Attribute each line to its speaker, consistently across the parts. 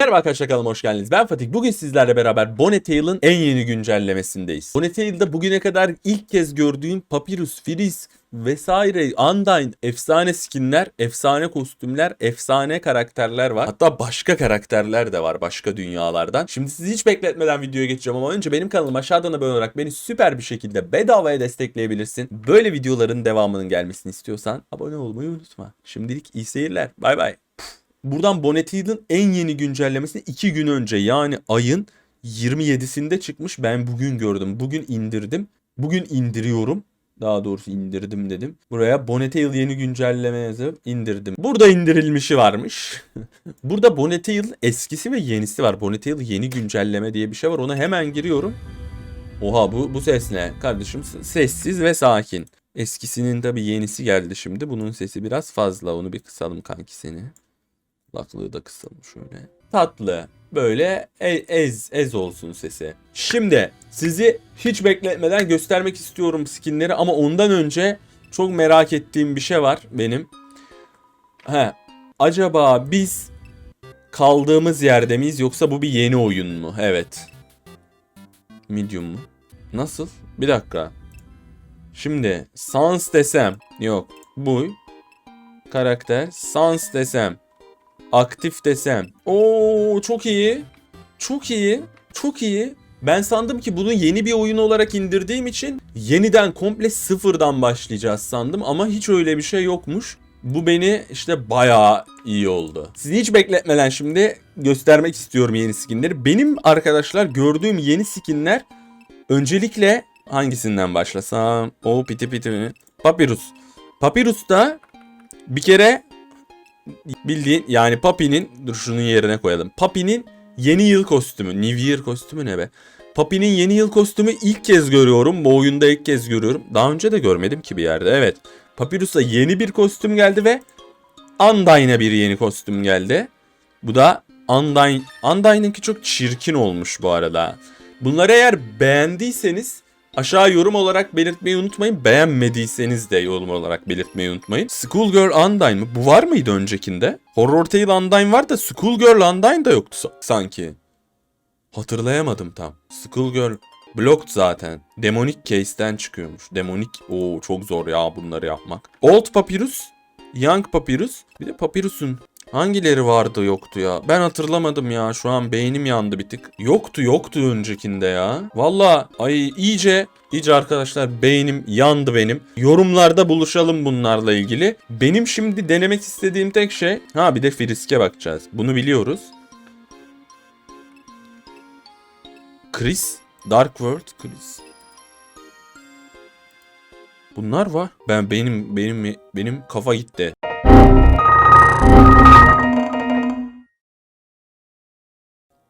Speaker 1: Merhaba arkadaşlar kanalıma hoş geldiniz. Ben Fatih. Bugün sizlerle beraber Bonnetail'ın en yeni güncellemesindeyiz. Bonnetail'da bugüne kadar ilk kez gördüğün Papyrus, Frisk vesaire Undyne efsane skinler, efsane kostümler, efsane karakterler var. Hatta başka karakterler de var başka dünyalardan. Şimdi sizi hiç bekletmeden videoya geçeceğim ama önce benim kanalıma aşağıdan abone olarak beni süper bir şekilde bedavaya destekleyebilirsin. Böyle videoların devamının gelmesini istiyorsan abone olmayı unutma. Şimdilik iyi seyirler. Bay bay. Buradan Bonnetail'ın en yeni güncellemesi 2 gün önce yani ayın 27'sinde çıkmış. Ben bugün gördüm. Bugün indirdim. Bugün indiriyorum. Daha doğrusu indirdim dedim. Buraya Bonnetail yeni güncelleme yazıp indirdim. Burada indirilmişi varmış. Burada Bonnetail eskisi ve yenisi var. Bonnetail yeni güncelleme diye bir şey var. Ona hemen giriyorum. Oha bu bu ses ne? Kardeşim sessiz ve sakin. Eskisinin tabii yenisi geldi şimdi. Bunun sesi biraz fazla. Onu bir kısalım kanki seni. Kulaklığı da kısalım şöyle. Tatlı. Böyle e- ez ez olsun sesi. Şimdi sizi hiç bekletmeden göstermek istiyorum skinleri ama ondan önce çok merak ettiğim bir şey var benim. He. Acaba biz kaldığımız yerde miyiz yoksa bu bir yeni oyun mu? Evet. Medium mu? Nasıl? Bir dakika. Şimdi Sans desem. Yok. Bu. Karakter. Sans desem. Aktif desem. Oo çok iyi. Çok iyi. Çok iyi. Ben sandım ki bunu yeni bir oyun olarak indirdiğim için yeniden komple sıfırdan başlayacağız sandım ama hiç öyle bir şey yokmuş. Bu beni işte bayağı iyi oldu. Sizi hiç bekletmeden şimdi göstermek istiyorum yeni skinleri. Benim arkadaşlar gördüğüm yeni skinler öncelikle hangisinden başlasam? O piti piti mi? Papyrus. Papyrus'ta bir kere bildiğin yani Papi'nin dur şunun yerine koyalım. Papi'nin yeni yıl kostümü. New Year kostümü ne be? Papi'nin yeni yıl kostümü ilk kez görüyorum. Bu oyunda ilk kez görüyorum. Daha önce de görmedim ki bir yerde. Evet. Papyrus'a yeni bir kostüm geldi ve Undyne'a bir yeni kostüm geldi. Bu da Undyne. Undyne'ınki çok çirkin olmuş bu arada. Bunları eğer beğendiyseniz Aşağı yorum olarak belirtmeyi unutmayın. Beğenmediyseniz de yorum olarak belirtmeyi unutmayın. Schoolgirl Undyne mı? Bu var mıydı öncekinde? Horror Tale Undyne var da Schoolgirl Undyne da yoktu sa- sanki. Hatırlayamadım tam. Schoolgirl Blocked zaten. Demonic Case'den çıkıyormuş. Demonic. Oo çok zor ya bunları yapmak. Old Papyrus. Young Papyrus. Bir de Papyrus'un Hangileri vardı yoktu ya? Ben hatırlamadım ya. Şu an beynim yandı bir tık. Yoktu yoktu öncekinde ya. Valla ay iyice iyice arkadaşlar beynim yandı benim. Yorumlarda buluşalım bunlarla ilgili. Benim şimdi denemek istediğim tek şey ha bir de Frisk'e bakacağız. Bunu biliyoruz. Chris Dark World Chris. Bunlar var. Ben benim benim benim kafa gitti.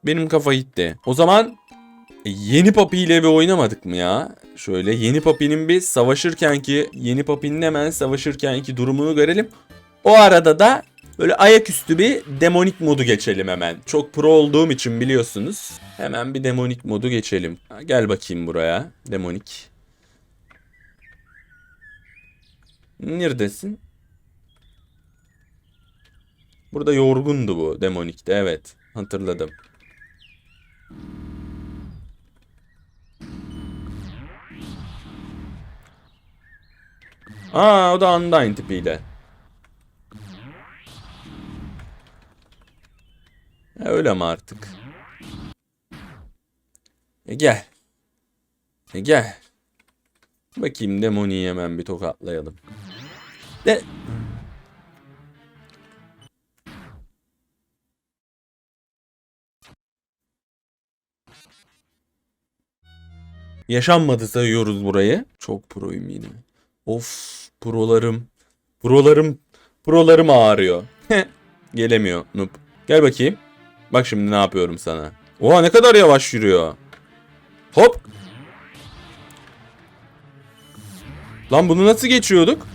Speaker 1: Benim kafa gitti. O zaman yeni Papi ile bir oynamadık mı ya? Şöyle yeni Papi'nin bir savaşırken ki yeni Papi'nin hemen savaşırken ki durumunu görelim. O arada da böyle ayaküstü bir demonik modu geçelim hemen. Çok pro olduğum için biliyorsunuz. Hemen bir demonik modu geçelim. Gel bakayım buraya. Demonik. Neredesin? Burada yorgundu bu demonikte evet. Hatırladım. Aa o da Undyne tipiyle. Ya, öyle mi artık? E gel. E gel. Bakayım Demoni'yi hemen bir tokatlayalım. De Yaşanmadı sayıyoruz burayı. Çok proyum yine. Of prolarım. Prolarım. Prolarım ağrıyor. Gelemiyor noob. Gel bakayım. Bak şimdi ne yapıyorum sana. Oha ne kadar yavaş yürüyor. Hop. Lan bunu nasıl geçiyorduk?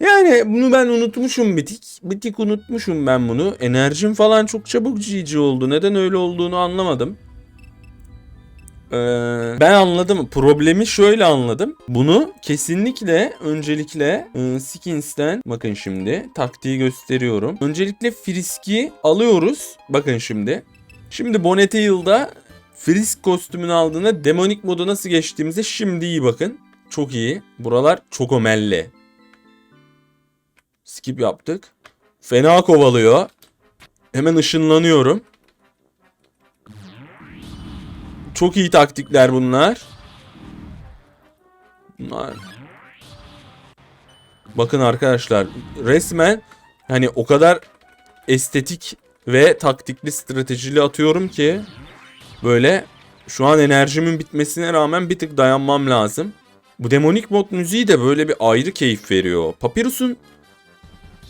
Speaker 1: Yani bunu ben unutmuşum bitik. Bitik unutmuşum ben bunu. Enerjim falan çok çabuk GG oldu. Neden öyle olduğunu anlamadım. Ee, ben anladım. Problemi şöyle anladım. Bunu kesinlikle öncelikle e, Skins'ten bakın şimdi taktiği gösteriyorum. Öncelikle Frisk'i alıyoruz. Bakın şimdi. Şimdi Bonnetail'da Frisk kostümünü aldığında demonik modu nasıl geçtiğimize şimdi iyi bakın. Çok iyi. Buralar çok omelli. Skip yaptık. Fena kovalıyor. Hemen ışınlanıyorum. Çok iyi taktikler bunlar. Bunlar. Bakın arkadaşlar resmen hani o kadar estetik ve taktikli stratejili atıyorum ki böyle şu an enerjimin bitmesine rağmen bir tık dayanmam lazım. Bu demonik mod müziği de böyle bir ayrı keyif veriyor. Papyrus'un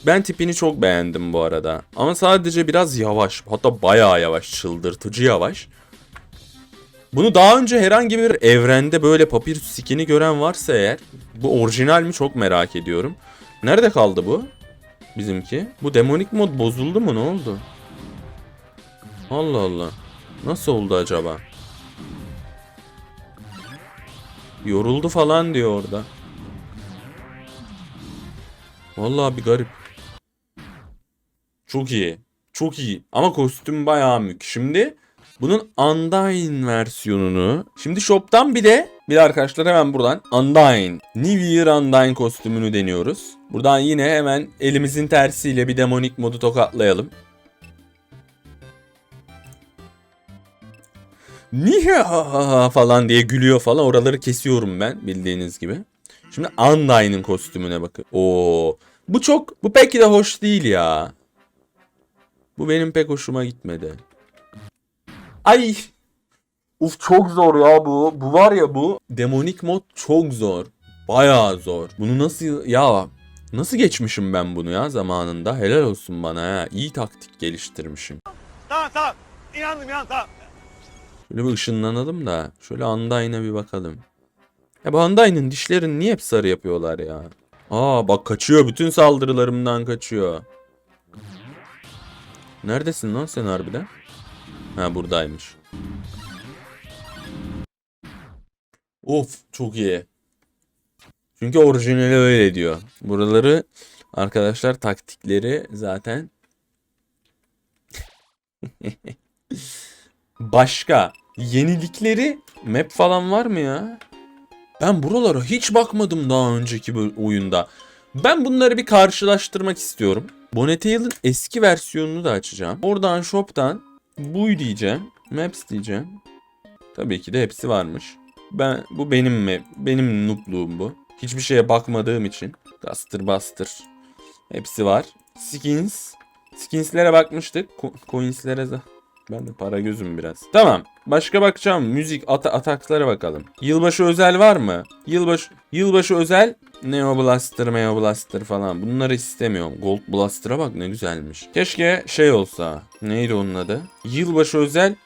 Speaker 1: ben tipini çok beğendim bu arada. Ama sadece biraz yavaş. Hatta bayağı yavaş. Çıldırtıcı yavaş. Bunu daha önce herhangi bir evrende böyle Papyrus skin'i gören varsa eğer bu orijinal mi çok merak ediyorum. Nerede kaldı bu? Bizimki. Bu demonik mod bozuldu mu ne oldu? Allah Allah. Nasıl oldu acaba? Yoruldu falan diyor orada. Vallahi bir garip. Çok iyi. Çok iyi. Ama kostüm bayağı mük. Şimdi bunun Undyne versiyonunu. Şimdi shop'tan bir de bir arkadaşlar hemen buradan Undyne. New Year Undyne kostümünü deniyoruz. Buradan yine hemen elimizin tersiyle bir demonik modu tokatlayalım. Niye falan diye gülüyor falan. Oraları kesiyorum ben bildiğiniz gibi. Şimdi Undyne'ın kostümüne bakın. Oo. Bu çok bu pek de hoş değil ya. Bu benim pek hoşuma gitmedi. Ay. Uf çok zor ya bu. Bu var ya bu. Demonik mod çok zor. Bayağı zor. Bunu nasıl ya nasıl geçmişim ben bunu ya zamanında? Helal olsun bana ya. İyi taktik geliştirmişim.
Speaker 2: Tamam tamam. İnandım inandım tamam.
Speaker 1: Şöyle bir ışınlanalım da şöyle Undyne'a bir bakalım. Ya bu Undyne'ın dişlerini niye hep sarı yapıyorlar ya? Aa bak kaçıyor. Bütün saldırılarımdan kaçıyor. Neredesin lan sen harbiden? Ha buradaymış. Of çok iyi. Çünkü orijinali öyle diyor. Buraları arkadaşlar taktikleri zaten Başka yenilikleri map falan var mı ya? Ben buralara hiç bakmadım daha önceki oyunda. Ben bunları bir karşılaştırmak istiyorum. Bonnetail'ın eski versiyonunu da açacağım. Oradan shop'tan buy diyeceğim. Maps diyeceğim. Tabii ki de hepsi varmış. Ben bu benim map, benim noobluğum bu. Hiçbir şeye bakmadığım için. Duster Buster. Hepsi var. Skins. Skins'lere bakmıştık. Co- Coins'lere de ben de para gözüm biraz. Tamam. Başka bakacağım. Müzik, at ataklara bakalım. Yılbaşı özel var mı? Yılbaşı yılbaşı özel Neo Blaster, Meo Blaster falan. Bunları istemiyorum. Gold Blaster'a bak ne güzelmiş. Keşke şey olsa. Neydi onun adı? Yılbaşı özel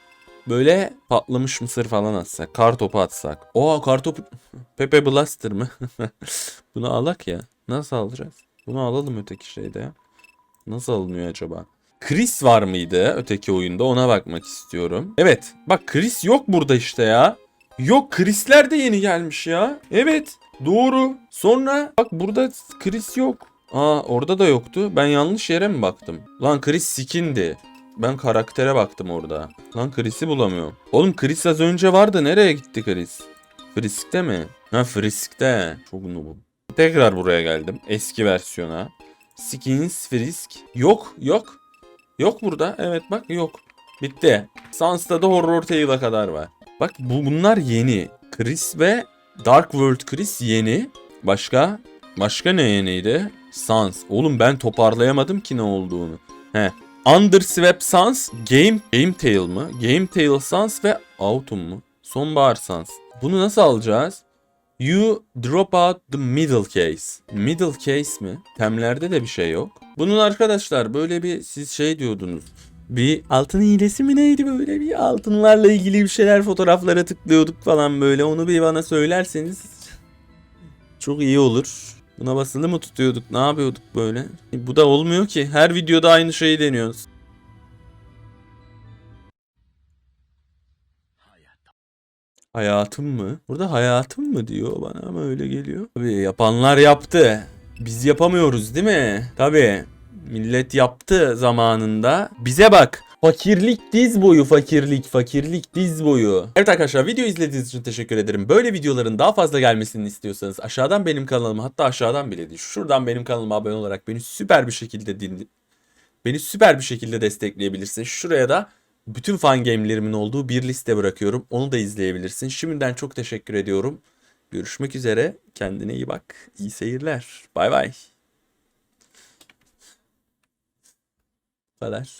Speaker 1: böyle patlamış mısır falan atsak. Kar topu atsak. Oo kar topu. Pepe Blaster mı? Bunu alak ya. Nasıl alacağız? Bunu alalım öteki şeyde ya. Nasıl alınıyor acaba? Chris var mıydı öteki oyunda ona bakmak istiyorum. Evet bak Chris yok burada işte ya. Yok Chris'ler de yeni gelmiş ya. Evet doğru. Sonra bak burada Chris yok. Aa orada da yoktu. Ben yanlış yere mi baktım? Lan Chris skindi. Ben karaktere baktım orada. Lan Chris'i bulamıyorum. Oğlum Chris az önce vardı. Nereye gitti Chris? Frisk'te mi? Ha Frisk'te. Çok noobum. Tekrar buraya geldim. Eski versiyona. Skins Frisk. Yok yok. Yok burada. Evet bak yok. Bitti. Sans'ta da Horror Tale'a kadar var. Bak bu bunlar yeni. Chris ve Dark World Chris yeni. Başka? Başka ne yeniydi? Sans. Oğlum ben toparlayamadım ki ne olduğunu. He. Underswept Sans, Game Game Tail mı? Game Tail Sans ve Autumn mu? Sonbahar Sans. Bunu nasıl alacağız? You drop out the middle case. Middle case mi? Temlerde de bir şey yok. Bunun arkadaşlar böyle bir siz şey diyordunuz. Bir altın hilesi mi neydi böyle bir altınlarla ilgili bir şeyler fotoğraflara tıklıyorduk falan böyle. Onu bir bana söylerseniz çok iyi olur. Buna basılı mı tutuyorduk? Ne yapıyorduk böyle? Bu da olmuyor ki. Her videoda aynı şeyi deniyoruz. Hayatım mı? Burada hayatım mı diyor bana ama öyle geliyor. Tabii yapanlar yaptı. Biz yapamıyoruz değil mi? Tabii. Millet yaptı zamanında. Bize bak. Fakirlik diz boyu fakirlik fakirlik diz boyu. Evet arkadaşlar video izlediğiniz için teşekkür ederim. Böyle videoların daha fazla gelmesini istiyorsanız aşağıdan benim kanalıma hatta aşağıdan bile değil şuradan benim kanalıma abone olarak beni süper bir şekilde din beni süper bir şekilde destekleyebilirsin. Şuraya da bütün fan game'lerimin olduğu bir liste bırakıyorum. Onu da izleyebilirsin. Şimdiden çok teşekkür ediyorum. Görüşmek üzere. Kendine iyi bak. İyi seyirler. Bay bay. Bu kadar.